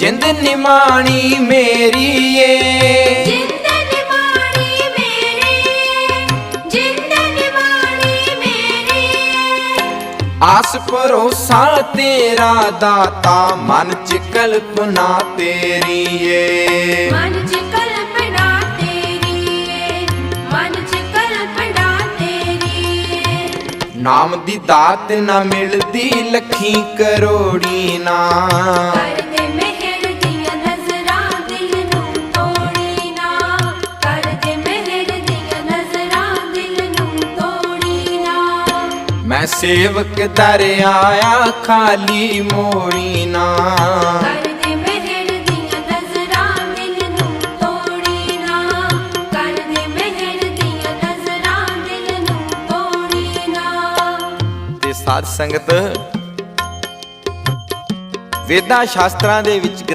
ਜਿੰਦ ਨਿਮਾਣੀ ਮੇਰੀ ਏ। ਜਿੰਦ ਨਿਮਾਣੀ ਮੇਰੀ ਜਿੰਦ ਨਿਮਾਣੀ ਮੇਰੀ। ਆਸ ਭਰੋਸਾ ਤੇਰਾ ਦਾਤਾ ਮਨ ਚ ਕਲਪਨਾ ਤੇਰੀ ਏ। ਮਨ ਚ ਕਲਪਨਾ ਤੇਰੀ ਏ ਮਨ ਚ ਕਲਪਨਾ ਤੇਰੀ ਏ। ਨਾਮ ਦੀ ਦਾਤ ਨਾ ਮਿਲਦੀ ਲੱਖੀ ਕਰੋੜੀ ਨਾ। ਨਜ਼ਰਾਂ ਦਿਲ ਨੂੰ ਤੋੜੀ ਨਾ। ਤੇ ਸਾਧ ਸੰਗਤ ਵੇਦਾਂ ਸ਼ਾਸਤਰਾਂ ਦੇ ਵਿੱਚ